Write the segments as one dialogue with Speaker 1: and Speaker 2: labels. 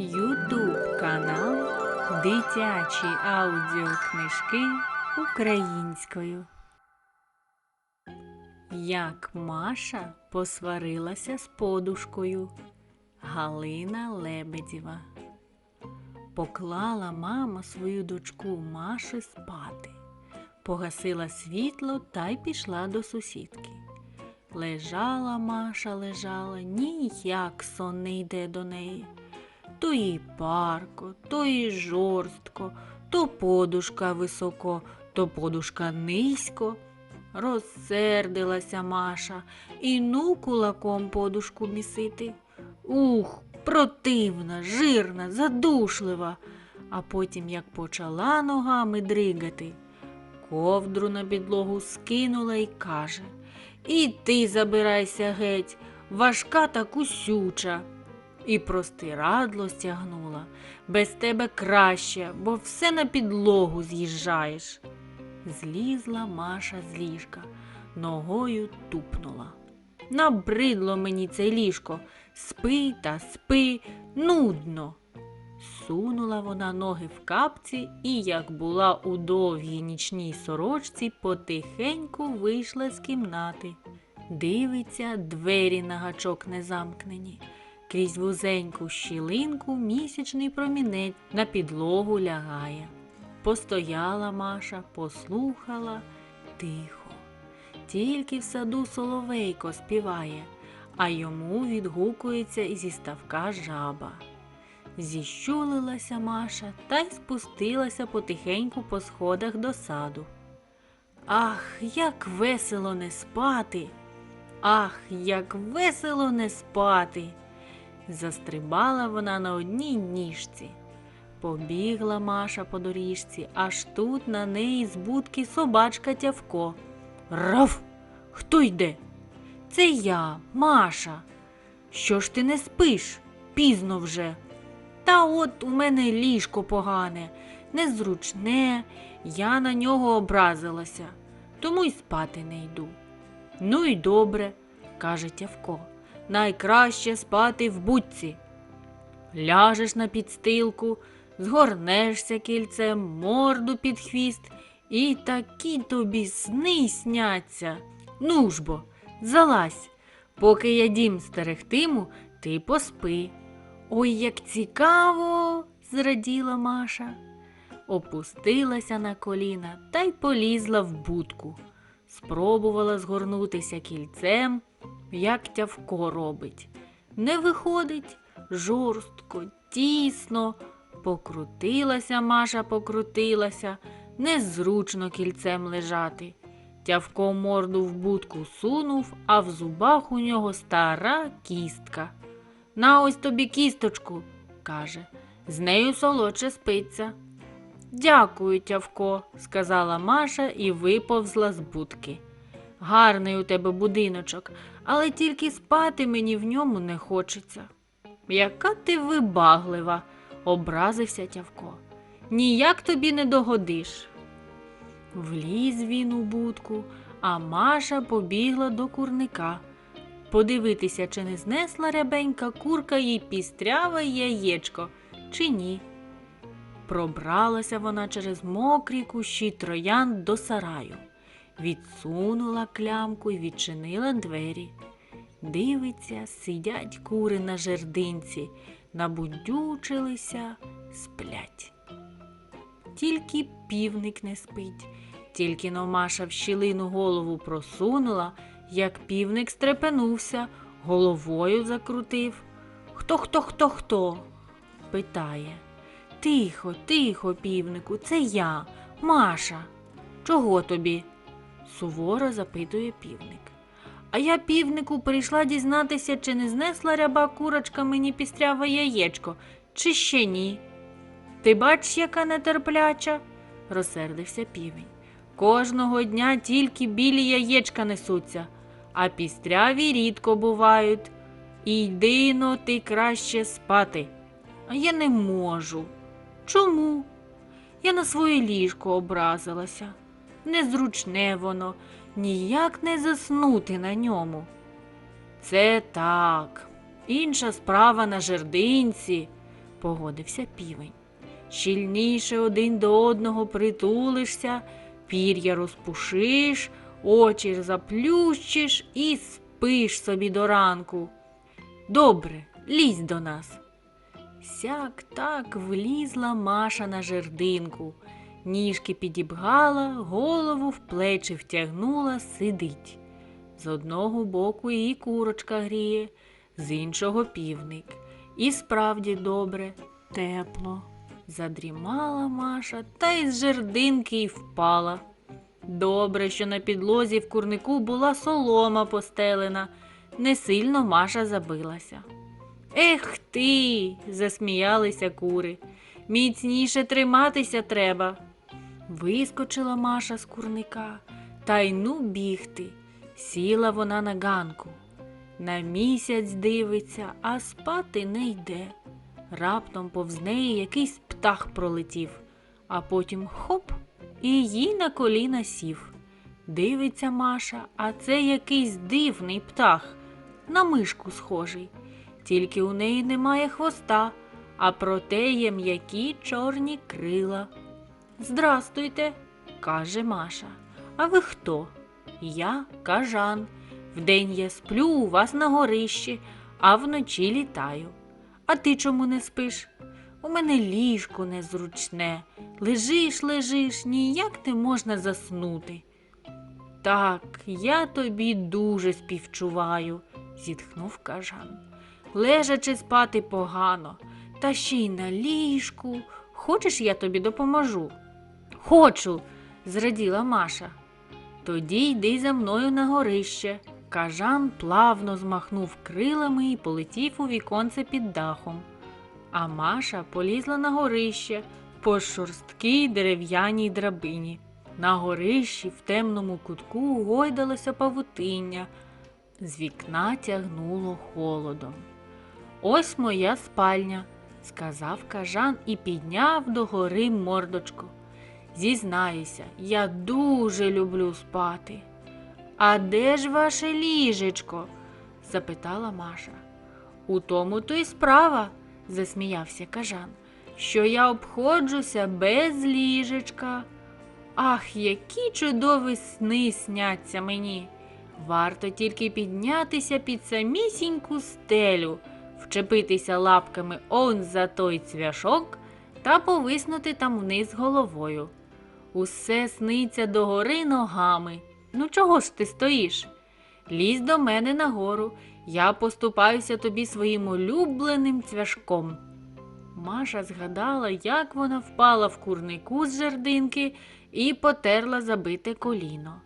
Speaker 1: Ютуб канал Дитячі аудіокнижки українською. Як Маша посварилася з подушкою Галина Лебедєва. Поклала мама свою дочку Маші спати, погасила світло та й пішла до сусідки. Лежала Маша, лежала, ніяк сон не йде до неї. То їй парко, то їй жорстко, то подушка високо, то подушка низько. Розсердилася Маша і ну кулаком подушку місити. Ух, противна, жирна, задушлива. А потім, як почала ногами дригати, ковдру на підлогу скинула і каже І ти забирайся геть, важка та кусюча. І простирадло стягнула. Без тебе краще, бо все на підлогу з'їжджаєш. Злізла Маша з ліжка, ногою тупнула. Набридло мені це ліжко, спи та спи, нудно. Сунула вона ноги в капці і, як була у довгій нічній сорочці, потихеньку вийшла з кімнати. Дивиться, двері на гачок не замкнені. Крізь вузеньку щілинку місячний промінець на підлогу лягає. Постояла Маша, послухала тихо. Тільки в саду соловейко співає, а йому відгукується зі ставка жаба. Зіщулилася Маша та й спустилася потихеньку по сходах до саду. Ах, як весело не спати! Ах, як весело не спати! Застрибала вона на одній ніжці. Побігла Маша по доріжці, аж тут на неї з будки собачка тявко. Раф! Хто йде? Це я, Маша. Що ж ти не спиш? Пізно вже. Та от у мене ліжко погане, незручне, я на нього образилася, тому й спати не йду. Ну й добре, каже Тявко, найкраще спати в будці. Ляжеш на підстилку, згорнешся кільцем, морду під хвіст, і такі тобі сни сняться. Ну ж бо, залазь, поки я дім стерегтиму, ти поспи. Ой, як цікаво, зраділа Маша. Опустилася на коліна та й полізла в будку. Спробувала згорнутися кільцем, як тявко робить. Не виходить жорстко, тісно. Покрутилася Маша, покрутилася, незручно кільцем лежати. Тявко морду в будку сунув, а в зубах у нього стара кістка. На ось тобі кісточку, каже, з нею солодше спиться. Дякую, Тявко, сказала Маша і виповзла з будки. Гарний у тебе будиночок, але тільки спати мені в ньому не хочеться. Яка ти вибаглива, образився Тявко. Ніяк тобі не догодиш. Вліз він у будку, а Маша побігла до курника. Подивитися, чи не знесла рябенька курка їй пістряве яєчко, чи ні. Пробралася вона через мокрі кущі троян до сараю, відсунула клямку і відчинила двері. Дивиться, сидять кури на жердинці, набудючилися, сплять. Тільки півник не спить, тільки но Маша в щілину голову просунула, як півник стрепенувся, головою закрутив. Хто, хто, хто, хто? питає. Тихо, тихо, півнику, це я, Маша. Чого тобі? Суворо запитує півник. А я, півнику, прийшла дізнатися, чи не знесла ряба курочка мені пістряве яєчко, чи ще ні. Ти бач, яка нетерпляча, розсердився півень. Кожного дня тільки білі яєчка несуться, а пістряві рідко бувають. І йди но ти краще спати. А я не можу. Чому? Я на своє ліжко образилася. Незручне воно, ніяк не заснути на ньому. Це так, інша справа на жердинці, погодився півень. Щільніше один до одного притулишся, пір'я розпушиш, очі заплющиш і спиш собі до ранку. Добре, лізь до нас. Сяк так влізла Маша на жердинку, ніжки підібгала, голову в плечі втягнула, сидить. З одного боку її курочка гріє, з іншого півник. І справді добре, тепло. Задрімала Маша та із жердинки й впала. Добре, що на підлозі в курнику була солома постелена, не сильно Маша забилася. Ех ти, засміялися кури. Міцніше триматися треба. Вискочила Маша з курника, та й ну бігти. Сіла вона на ганку. На місяць дивиться, а спати не йде. Раптом повз неї якийсь птах пролетів, а потім хоп, і їй на коліна сів. Дивиться Маша, а це якийсь дивний птах, на мишку схожий. Тільки у неї немає хвоста, а проте є м'які чорні крила. Здрастуйте, каже Маша. А ви хто? Я кажан. Вдень я сплю у вас на горищі, а вночі літаю. А ти чому не спиш? У мене ліжко незручне. Лежиш, лежиш, ніяк не можна заснути. Так, я тобі дуже співчуваю, зітхнув кажан. Лежачи спати погано, та ще й на ліжку. Хочеш, я тобі допоможу? Хочу, зраділа Маша. Тоді йди за мною на горище. Кажан плавно змахнув крилами і полетів у віконце під дахом. А Маша полізла на горище по шорсткій дерев'яній драбині. На горищі в темному кутку гойдалося павутиння, з вікна тягнуло холодом. Ось моя спальня, сказав кажан і підняв догори мордочку. Зізнаюся, я дуже люблю спати. А де ж ваше ліжечко? запитала Маша. У тому то й справа, засміявся кажан, що я обходжуся без ліжечка. Ах, які чудові сни сняться мені. Варто тільки піднятися під самісіньку стелю, вчепитися лапками он за той цвяшок та повиснути там вниз головою. Усе сниться догори ногами. Ну чого ж ти стоїш? Лізь до мене нагору, я поступаюся тобі своїм улюбленим цвяшком. Маша згадала, як вона впала в курнику з жердинки і потерла забите коліно.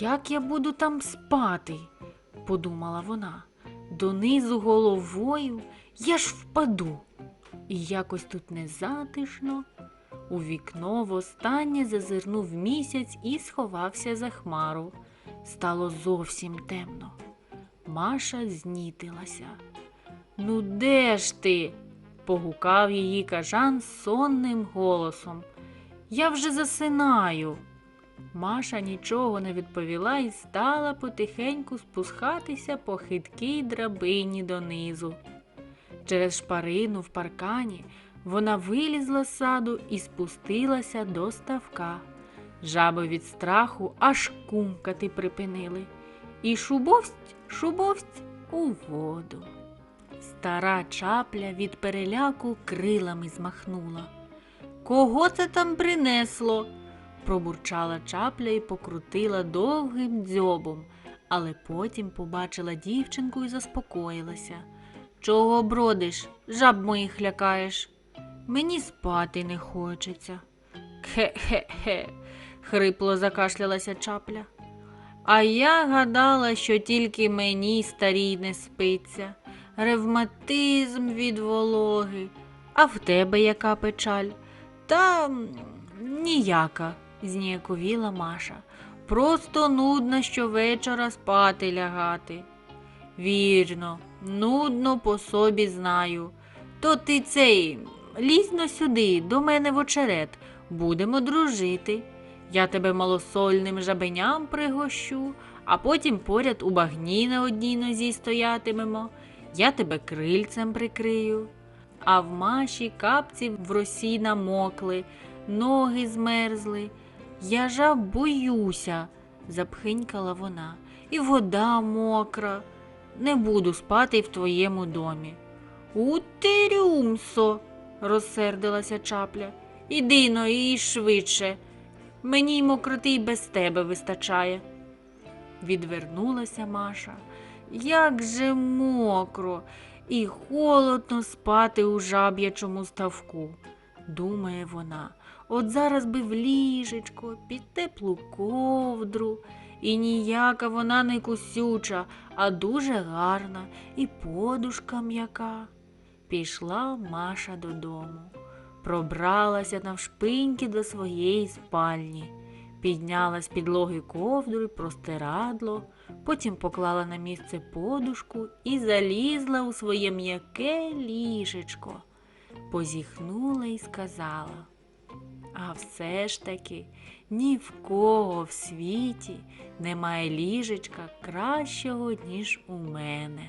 Speaker 1: Як я буду там спати? подумала вона. Донизу головою я ж впаду. І якось тут незатишно. У вікно востаннє зазирнув місяць і сховався за хмару. Стало зовсім темно. Маша знітилася. Ну, де ж ти? погукав її кажан сонним голосом. Я вже засинаю. Маша нічого не відповіла і стала потихеньку спускатися по хиткій драбині донизу. Через шпарину в паркані вона вилізла з саду і спустилася до ставка. Жаби від страху аж кумкати припинили. І шубовсть, шубовсть у воду. Стара чапля від переляку крилами змахнула. Кого це там принесло? пробурчала чапля і покрутила довгим дзьобом, але потім побачила дівчинку і заспокоїлася. Чого бродиш, жаб моїх лякаєш? Мені спати не хочеться. Хе-хе-хе, хрипло закашлялася чапля. А я гадала, що тільки мені старій не спиться, ревматизм від вологи. А в тебе яка печаль? Та ніяка, зніяковіла Маша. Просто нудно щовечора спати лягати. Вірно, нудно по собі знаю. То ти цей лізь сюди, до мене в очерет, будемо дружити. Я тебе малосольним жабеням пригощу, а потім поряд у багні на одній нозі стоятимемо. Я тебе крильцем прикрию. а в маші капці в росі намокли, ноги змерзли. Я жаб боюся, запхинькала вона, і вода мокра. Не буду спати в твоєму домі. У тирюмсо, розсердилася чапля. Іди но і швидше. Мені й мокроти й без тебе вистачає. Відвернулася Маша. Як же мокро і холодно спати у жаб'ячому ставку, думає вона. От зараз би в ліжечко, під теплу ковдру. І ніяка вона не кусюча, а дуже гарна, і подушка м'яка. Пішла Маша додому, пробралася навшпиньки до своєї спальні, підняла з підлоги ковдру простирадло, потім поклала на місце подушку і залізла у своє м'яке ліжечко. Позіхнула і сказала. А все ж таки ні в кого в світі немає ліжечка кращого, ніж у мене.